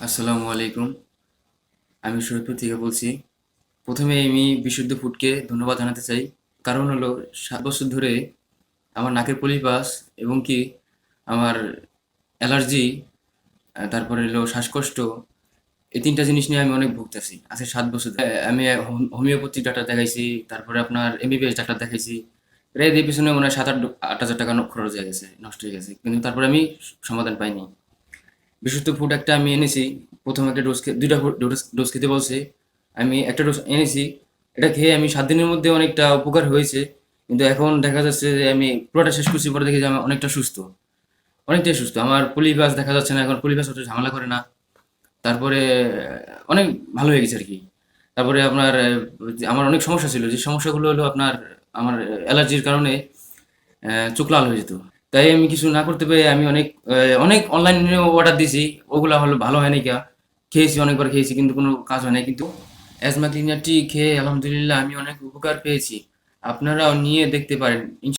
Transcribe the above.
আসসালামু আলাইকুম। আমি শরীফপুর থেকে বলছি, প্রথমে আমি বিশুদ্ধ ফুডকে ধন্যবাদ জানাতে চাই। কারণ হলো, সাত বছর ধরে আমার নাকের পলিপাস এবং কি আমার অ্যালার্জি তারপরে হলো শ্বাসকষ্ট, এই তিনটা জিনিস নিয়ে আমি অনেক ভুগতেছি আজকে সাত বছর। আমি হোম- হোমিওপ্যাথি ডাক্তার দেখাইছি, তারপরে আপনার এমবিবিএস ডাক্তার দেখাইছি। প্রায় এর পিছনে মনে হয় সাত আট আট হাজার টাকা খরচ হয়ে গেছে, নষ্ট হয়ে গেছে। কিন্তু তারপরে আমি সমাধান পাইনি। বিশুদ্ধ ফুড একটা আমি এনেছি। প্রথম একটা ডোজ দুইটা ডোজ খেতে বলছে। আমি একটা ডোজ এনেছি। এটা খেয়ে আমি সাত দিনের মধ্যে অনেকটা উপকার হয়েছে। কিন্তু এখন দেখা যাচ্ছে যে আমি পুরোটা শেষ করছি পরে দেখি যে আমি অনেকটা সুস্থ। অনেকটাই সুস্থ। আমার পলিপাস দেখা যাচ্ছে না। এখন পলিপাস অত ঝামেলা করে না। তারপরে অনেক ভালো হয়ে গেছে আর কি। তারপরে আপনার, আমার অনেক সমস্যা ছিল। যে সমস্যাগুলো হলো আপনার, আমার অ্যালার্জির কারণে চোখ লাল হয়ে যেত। তাই আমি কিছু না করতে পেরে আমি অনেক অনেক অনলাইন অর্ডার দিয়েছি। ওগুলো হলো ভালো হয়নি কা খেয়েছি, অনেকবার খেয়েছি, কিন্তু কোনো কাজ হয় না কিন্তু অ্যাজমা ক্লিনারটি খেয়ে আলহামদুলিল্লাহ আমি অনেক উপকার পেয়েছি। আপনারাও নিয়ে দেখতে পারেন।